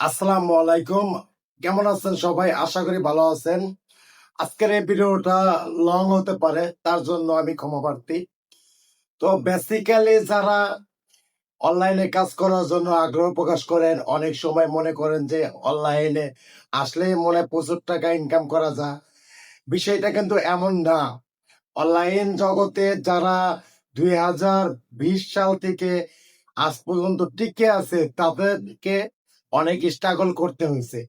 আসসালামু আলাইকুম। কেমন আছেন সবাই? আশা করি ভালো আছেন। আজকের এই ভিডিওটা লং হতে পারে, তার জন্য আমি ক্ষমা প্রার্থী। তো বেসিক্যালি যারা অনলাইনে কাজ করার জন্য আগ্রহ প্রকাশ করেন, অনেক সময় মনে করেন যে অনলাইনে আসলে মনে প্রচুর টাকা ইনকাম করা যায়। বিষয়টা কিন্তু এমন না। অনলাইন জগতে যারা দুই হাজার বিশ সাল থেকে আজ পর্যন্ত টিকে আছে, তাদেরকে অনেক স্ট্রাগল করতে হয়েছে।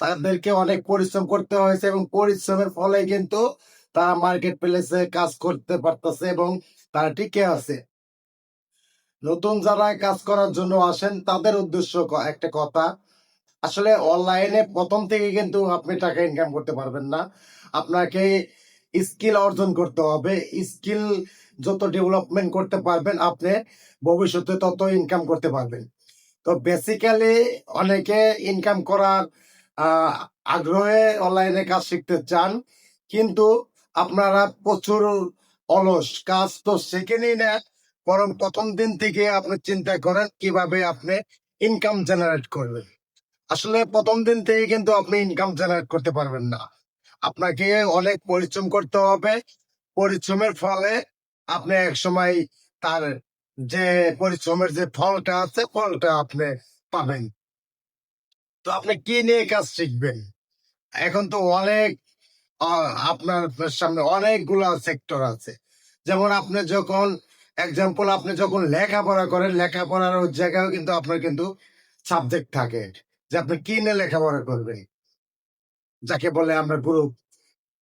তাদেরকে অনেক পরিশ্রম করতে হয়েছে এবং পরিশ্রমের ফলে কিন্তু তারা মার্কেট প্লেসে কাজ করতে পারতেছে এবং তারা টিকে আছে। নতুন যারা কাজ করার জন্য আসেন তাদের উদ্দেশ্য একটা কথা। আসলে অনলাইনে প্রথম থেকে কিন্তু আপনি টাকা ইনকাম করতে পারবেন না। আপনাকে স্কিল অর্জন করতে হবে। স্কিল যত ডেভেলপমেন্ট করতে পারবেন আপনি ভবিষ্যতে তত ইনকাম করতে পারবেন। তো বেসিক্যালি অনেকে ইনকাম করার আগ্রহে অনলাইনে কাজ শিখতে চান, কিন্তু আপনারা প্রচুর অলস। কাজ তো শেখেনই না, বরং প্রথম দিন থেকে আপনি চিন্তা করেন কীভাবে আপনি ইনকাম জেনারেট করবেন। আসলে প্রথম দিন থেকে কিন্তু আপনি ইনকাম জেনারেট করতে পারবেন না। আপনাকে অনেক পরিশ্রম করতে হবে। পরিশ্রমের ফলে আপনি এক সময় তার যে পরিশ্রমের যে ফলটা আছে, ফলটা আপনি পাবেন। তো আপনি কি নিয়ে কাজ শিখবেন? এখন তো অনেক আপনার সামনে অনেকগুলা সেক্টর আছে। যেমন আপনি যখন এক্সাম্পল আপনি যখন লেখাপড়া করেন, লেখাপড়ার জায়গায় কিন্তু আপনার কিন্তু সাবজেক্ট থাকে। যে আপনি কি নিয়ে লেখাপড়া করবেন? যাকে বলে আমরা গ্রুপ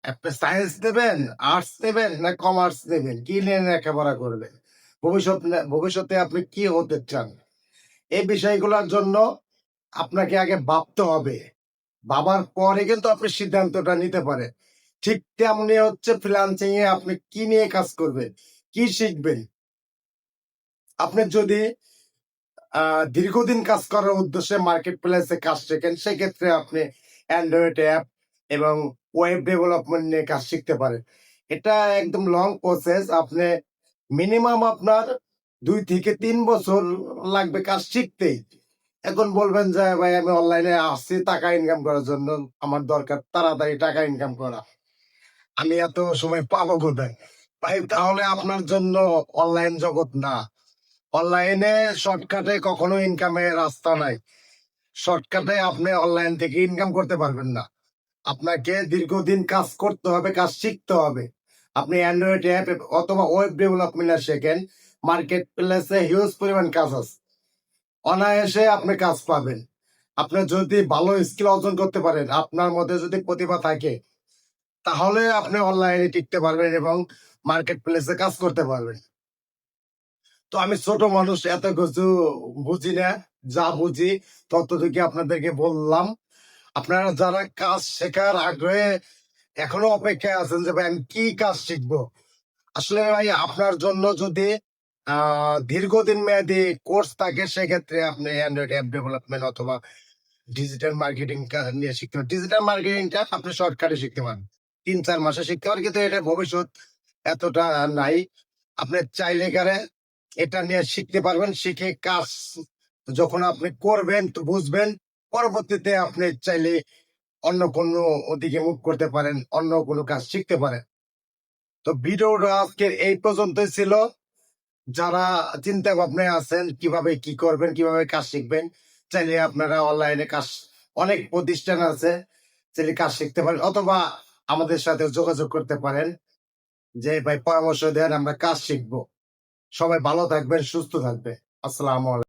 আপনি সায়েন্স নেবেন আর্টস নেবেন না কমার্স নেবেন কি নিয়ে লেখাপড়া করবেন? ভবিষ্যৎ ভবিষ্যতে আপনি কি হতে চান? এই বিষয়গুলোর জন্য আপনাকে আগে ভাবতে হবে। ভাবার পরে কিন্তু আপনি সিদ্ধান্তটা নিতে পারেন। ঠিক তেমনি হচ্ছে ফ্রিলান্সিং এ আপনি কি নিয়ে কাজ করবেন? কি শিখবেন? আপনি যদি দীর্ঘদিন কাজ করার উদ্দেশ্যে মার্কেট প্লেসে কাজ শেখেন, সেক্ষেত্রে আপনি অ্যান্ড্রয়েড অ্যাপ এবং ওয়েব ডেভেলপমেন্ট নিয়ে কাজ শিখতে পারেন। এটা একদম লং প্রসেস আপনি মিনিমাম আপনার দুই থেকে তিন বছর লাগবে কাজ শিখতেই এখন বলবেন যে, ভাই, আমি অনলাইনে আসছি টাকা ইনকাম করার জন্য। আমার দরকার তাড়াতাড়ি টাকা ইনকাম করা। আমি এত সময় পাবো কোথায়? ভাই, তাহলে আপনার জন্য অনলাইন জগৎ না। অনলাইনে শর্টকাটে কখনো ইনকামের রাস্তা নাই। শর্টকাটে আপনি অনলাইন থেকে ইনকাম করতে পারবেন না। আপনাকে দীর্ঘদিন কাজ করতে হবে, কাজ শিখতে হবে। আপনি অ্যান্ড্রয়েড অ্যাপ অথবা ওয়েব ডেভেলপমেন্ট শেখেন মার্কেট প্লেসে হিউজ পরিমাণ কাজ আছে। অনায়াসে আপনি কাজ পাবেন। আপনি যদি ভালো স্কিল অর্জন করতে পারেন, আপনার মধ্যে যদি প্রতিভা থাকে, তাহলে আপনি অনলাইনে টিকতে পারবেন এবং মার্কেট প্লেসে কাজ করতে পারবেন। তো আমি ছোট মানুষ, এত কিছু বুঝি না, যা বুঝি ততটুকু আপনাদেরকে বললাম। আপনারা যারা কাজ শেখার আগ্রহে এখনও অপেক্ষায় আছেন যে, ভাই, আমি কি কাজ শিখব? আসলে ভাই, আপনার জন্য যদি দীর্ঘদিন মেয়াদী কোর্স থাকে, সেক্ষেত্রে আপনি অ্যান্ড্রয়েড অ্যাপ ডেভেলপমেন্ট অথবা ডিজিটাল মার্কেটিং নিয়ে শিখতে পারেন। ডিজিটাল মার্কেটিংটা আপনি শর্টকাটে শিখতে পারেন। তিন, চার মাসে শিখতে পারেন, কিন্তু এটা ভবিষ্যৎ এতটা নাই। আপনি চাইলে কারে এটা নিয়ে শিখতে পারবেন, শিখে কাজ যখন আপনি করবেন, তো বুঝবেন। পরবর্তীতে আপনি চাইলে অন্য কোনো ওদিকে মুখ করতে পারেন, অন্য কোনো কাজ শিখতে পারেন। তো ভিডিওটা আজকের এই পর্যন্তই ছিল। যারা চিন্তা ভাবনায় আছেন কীভাবে কি করবেন, কীভাবে কাজ শিখবেন, চাইলে আপনারা অনলাইনে কাজ, অনেক প্রতিষ্ঠান আছে, চাইলে কাজ শিখতে পারেন অথবা আমাদের সাথে যোগাযোগ করতে পারেন যে, ভাই, পরামর্শ দেন, আমরা কাজ শিখব। সবাই ভালো থাকবেন, সুস্থ থাকবে আসসালামু আলাইকুম।